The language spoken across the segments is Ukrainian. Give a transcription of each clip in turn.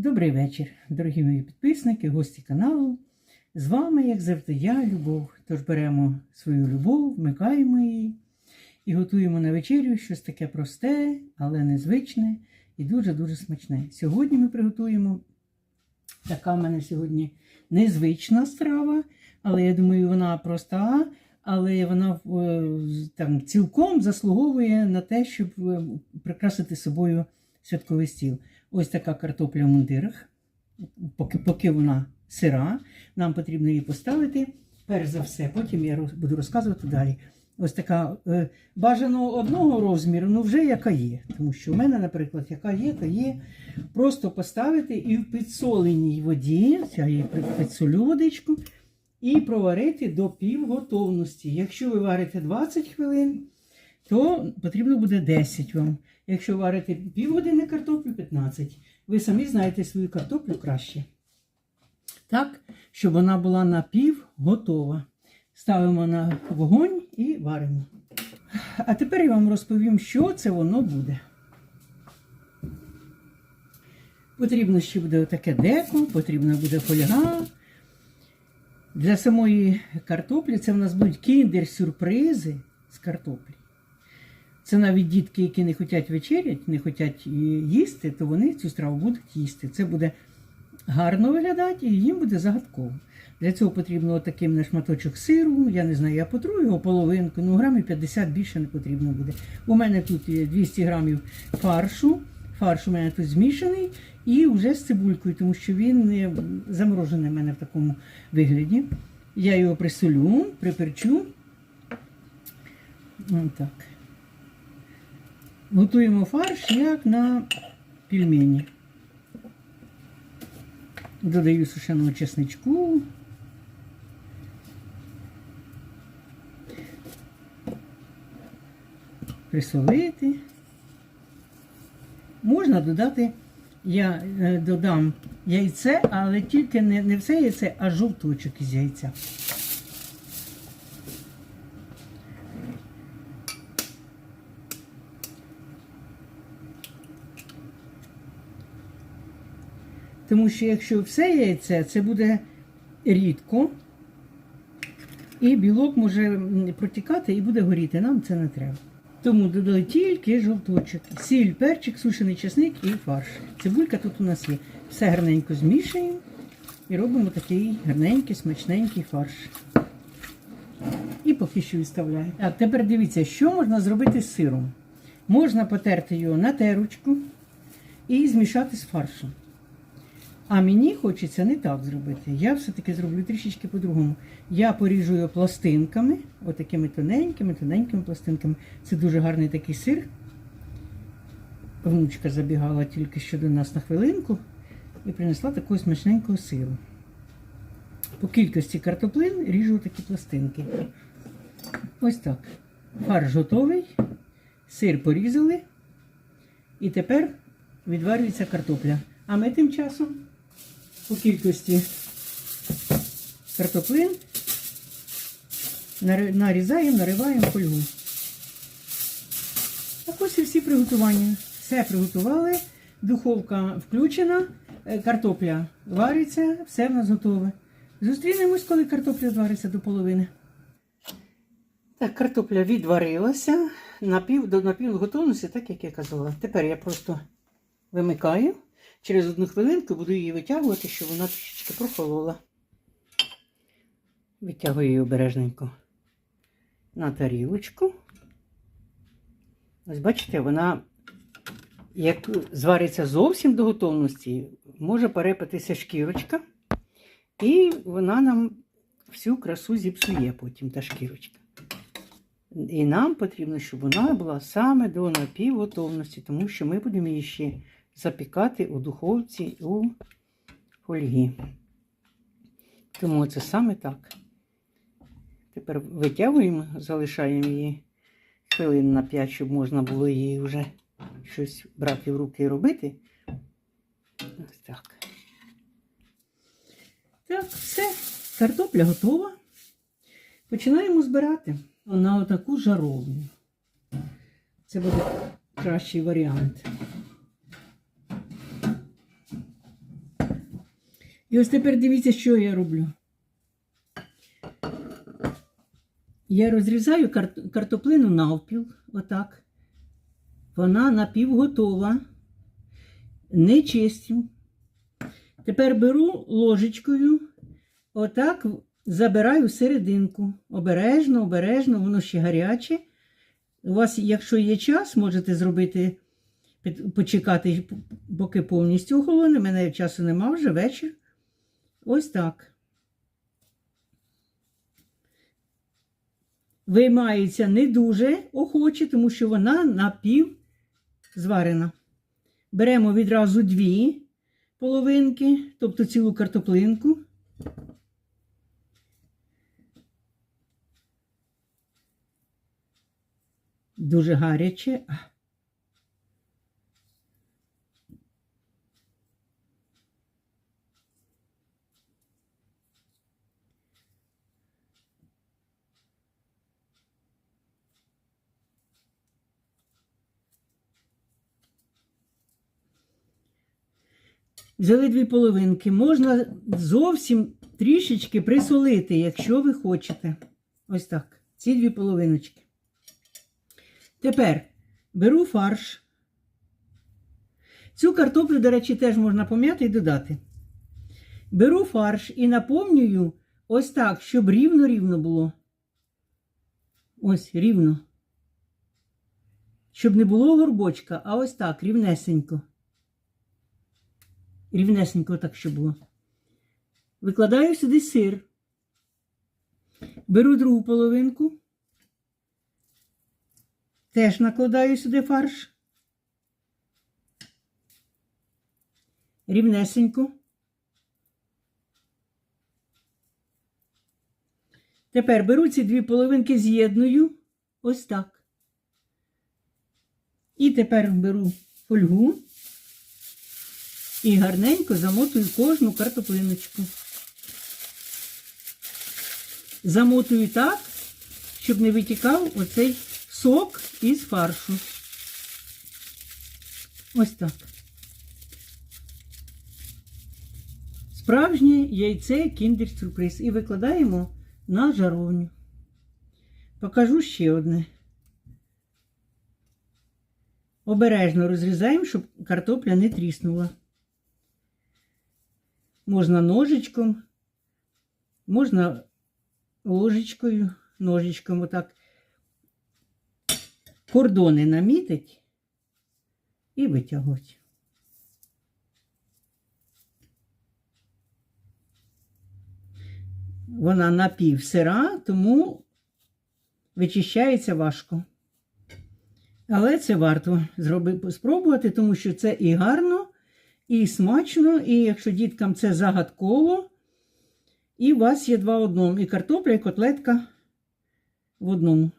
Добрий вечір, дорогі мої підписники, гості каналу. З вами, як завжди, я, Любов. Тож беремо свою любов, вмикаємо її і готуємо на вечерю щось таке просте, але незвичне і дуже-дуже смачне. Сьогодні ми приготуємо така в мене сьогодні незвична страва, але я думаю, вона проста, але вона е, там цілком заслуговує на те, щоб е, прикрасити собою святковий стіл. Ось така картопля в мундирах. Поки, поки вона сира, нам потрібно її поставити. Перш за все, потім я роз- буду розказувати далі. Ось така е, бажано одного розміру, ну вже яка є. Тому що в мене, наприклад, яка є, то є. Просто поставити і в підсоленій воді, я її підсолю водичку, і проварити до півготовності. Якщо ви варите 20 хвилин, то потрібно буде 10 вам. Якщо варите півгодини картоплю, 15. Ви самі знаєте свою картоплю краще. Так, щоб вона була напів готова. Ставимо на вогонь і варимо. А тепер я вам розповім, що це воно буде. Потрібно ще буде таке деко, потрібна буде фольга. Для самої картоплі це в нас будуть кіндер-сюрпризи з картоплі. Це навіть дітки, які не хочуть вечерять, не хочуть е, їсти, то вони цю страву будуть їсти. Це буде гарно виглядати і їм буде загадково. Для цього потрібно таким на шматочок сиру, я не знаю, я потру його половинку, ну грамів 50 більше не потрібно буде. У мене тут є 200 грамів фаршу. Фарш у мене тут змішаний і вже з цибулькою, тому що він е, заморожений в мене в такому вигляді. Я його присолю, приперчу. Так. Готуємо фарш як на пельмені. Додаю сушеного чесничку. Присолити. Можна додати, я е, додам яйце, але тільки не, не все яйце, а жовточок із яйця. Тому що якщо все яйце, це буде рідко, і білок може протікати і буде горіти. Нам це не треба. Тому додали тільки жовточок, сіль, перчик, сушений чесник і фарш. Цибулька тут у нас є. Все гарненько змішуємо і робимо такий гарненький, смачненький фарш. І поки що відставляємо. А тепер дивіться, що можна зробити з сиром. Можна потерти його на терочку і змішати з фаршем. А мені хочеться не так зробити. Я все-таки зроблю трішечки по-другому. Я поріжу його пластинками, отакими тоненькими, тоненькими пластинками. Це дуже гарний такий сир. Внучка забігала тільки що до нас на хвилинку і принесла такого смачненького сиру. По кількості картоплин ріжу такі пластинки. Ось так. Фарш готовий, сир порізали. І тепер відварюється картопля. А ми тим часом по кількості картоплин нарізаємо, нариваємо фольгу. Так ось і всі приготування. Все приготували, духовка включена, е, картопля вариться, все в нас готове. Зустрінемось, коли картопля звариться до половини. Так, картопля відварилася напів, до напівготовності, так як я казала. Тепер я просто вимикаю. Через одну хвилинку буду її витягувати, щоб вона трішечки прохолола. Витягую її обережненько на тарілочку. Ось бачите, вона, як звариться зовсім до готовності, може перепитися шкірочка, і вона нам всю красу зіпсує потім та шкірочка. І нам потрібно, щоб вона була саме до напівготовності, тому що ми будемо її ще запікати у духовці у фольгі. Тому це саме так. Тепер витягуємо, залишаємо її хвилин на 5, щоб можна було її вже щось брати в руки і робити. Ось так. Так, все. Картопля готова. Починаємо збирати на отаку жаровню. Це буде кращий варіант. І ось тепер дивіться, що я роблю. Я розрізаю картоплину навпіл, отак. Вона напівготова. Не чистю. Тепер беру ложечкою, отак забираю серединку. Обережно, обережно, воно ще гаряче. У вас, якщо є час, можете зробити, почекати, поки повністю охолоне. У мене часу нема вже вечір. Ось так. Виймається не дуже охоче, тому що вона напів зварена. Беремо відразу дві половинки, тобто цілу картоплинку. Дуже гаряче. Взяли дві половинки. Можна зовсім трішечки присолити, якщо ви хочете. Ось так. Ці дві половиночки. Тепер беру фарш. Цю картоплю, до речі, теж можна пом'яти і додати. Беру фарш і наповнюю ось так, щоб рівно-рівно було. Ось рівно. Щоб не було горбочка, а ось так, рівнесенько. Рівнесенько так, щоб було. Викладаю сюди сир. Беру другу половинку. Теж накладаю сюди фарш. Рівнесенько. Тепер беру ці дві половинки, з'єдную ось так. І тепер беру фольгу і гарненько замотую кожну картоплиночку. Замотую так, щоб не витікав оцей сок із фаршу. Ось так. Справжнє яйце кіндер сюрприз. І викладаємо на жаровню. Покажу ще одне. Обережно розрізаємо, щоб картопля не тріснула. Можна ножичком, можна ложечкою, ножичком отак кордони намітить і витягувати. Вона напів сира, тому вичищається важко. Але це варто зробити, спробувати, тому що це і гарно, і смачно, і якщо діткам це загадково, і у вас є два в одному. І картопля, і котлетка в одному.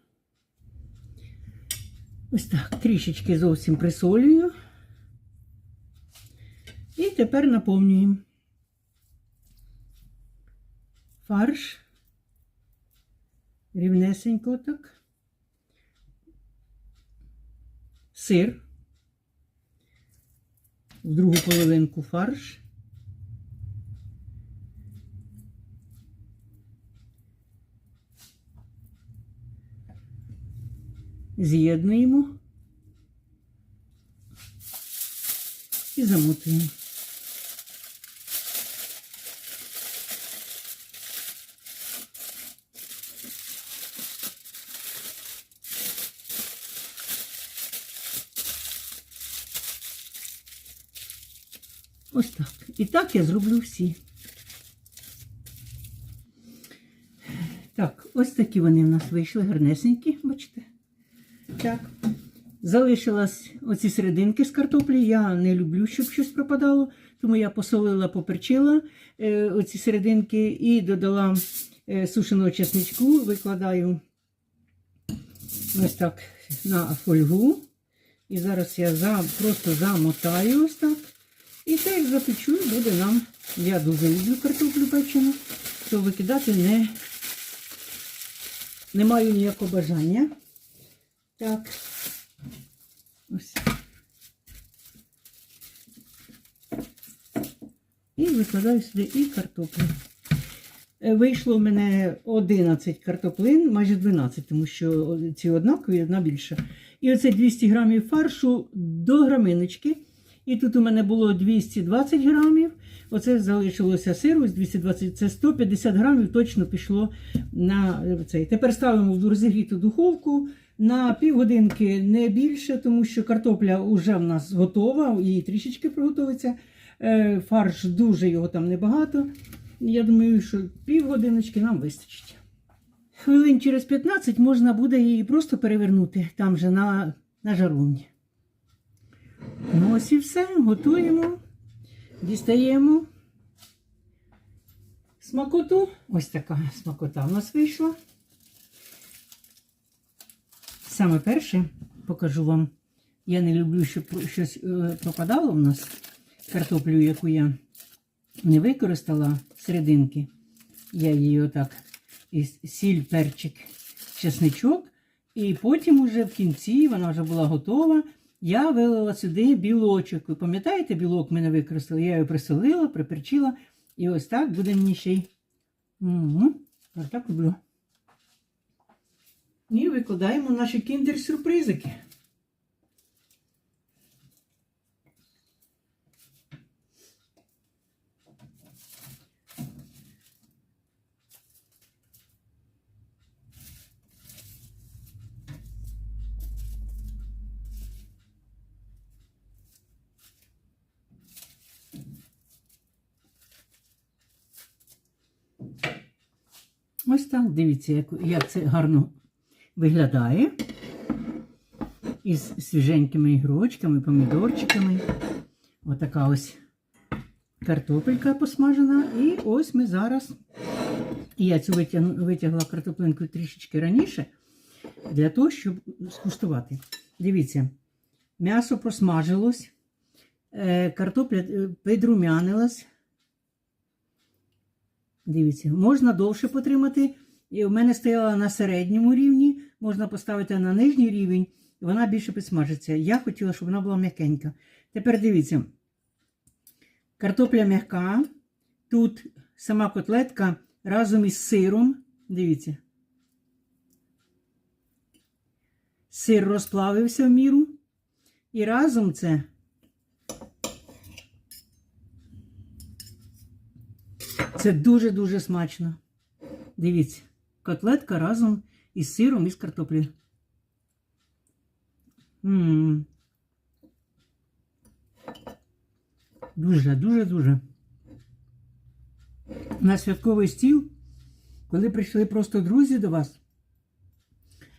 Ось так, трішечки зовсім присолюю. І тепер наповнюємо фарш. Рівнесенько так. Сир. В другу половинку фарш. З'єднуємо і замотуємо. Ось так. І так я зроблю всі. Так, ось такі вони в нас вийшли гарнесенькі, бачите? Так. Залишилась оці серединки з картоплі. Я не люблю, щоб щось пропадало, тому я посолила, поперчила е, оці серединки і додала е, сушеного чесничку, викладаю ось так на фольгу. І зараз я за, просто замотаю ось так. І це як запечу, буде нам. Я дуже люблю картоплю печену, то викидати не, не маю ніякого бажання. Так. Ось. І викладаю сюди і картоплю. Е, Вийшло в мене 11 картоплин, майже 12, тому що ці однакові, одна більша. І оце 200 грамів фаршу до граминочки. І тут у мене було 220 грамів. Оце залишилося сиру з 220, це 150 грамів точно пішло на цей. Тепер ставимо в розігріту духовку на півгодинки не більше, тому що картопля вже в нас готова, і трішечки приготується. Е, Фарш дуже його там небагато. Я думаю, що півгодиночки нам вистачить. Хвилин через 15 можна буде її просто перевернути там же на, на жаровні. Ну, ось і все. Готуємо, дістаємо смакоту. Ось така смакота у нас вийшла. Саме перше покажу вам. Я не люблю, щоб щось е, пропадало в нас. Картоплю, яку я не використала серединки. Я її отак сіль, перчик, чесничок. І потім уже в кінці вона вже була готова. Я вилила сюди білочок. Ви пам'ятаєте, білок мене використали? Я його присолила, приперчила. І ось так буде мені ще й. Угу. Ось так люблю. І викладаємо наші кіндер-сюрпризики. Ось так, дивіться, як, як це гарно виглядає. Із свіженькими ігрочками, помідорчиками. Отака ось картопелька посмажена. І ось ми зараз. Я цю витяг- витягла картоплинку трішечки раніше, для того, щоб скуштувати. Дивіться, м'ясо просмажилось, е, картопля е, підрумянилась. Дивіться, можна довше потримати. І в мене стояла на середньому рівні, можна поставити на нижній рівень, і вона більше підсмажиться. Я хотіла, щоб вона була м'якенька. Тепер дивіться, картопля м'яка. Тут сама котлетка разом із сиром. Дивіться. Сир розплавився в міру. І разом це Це дуже-дуже смачно. Дивіться, котлетка разом із сиром і з картоплею. Дуже, дуже, дуже. На святковий стіл, коли прийшли просто друзі до вас,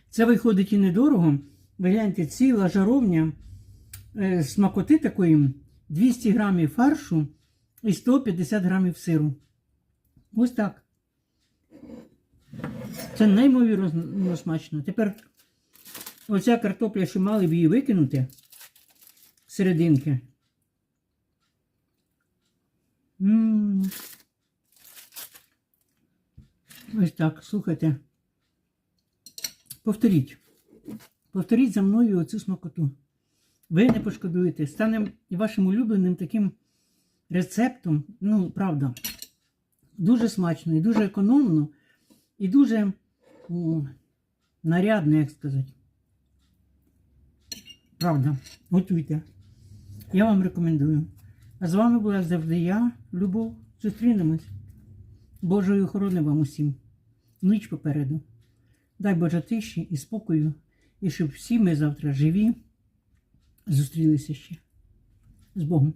це виходить і недорого. Ви гляньте, ціла жаровня е, смакоти такої 200 грамів фаршу і 150 грамів сиру. Ось так. Це неймовірно смачно. Тепер оця картопля, що мали б її викинути з серединки. Ось так, слухайте. Повторіть. Повторіть за мною оцю смакоту. Ви не пошкодуєте. Стане вашим улюбленим таким рецептом. Ну, правда. Дуже смачно і дуже економно, і дуже нарядно, як сказати. Правда, готуйте. Я вам рекомендую. А з вами була завжди я, Любов. Зустрінемось. Божої охорони вам усім. Ніч попереду. Дай Боже тиші і спокою, і щоб всі ми завтра живі зустрілися ще. З Богом.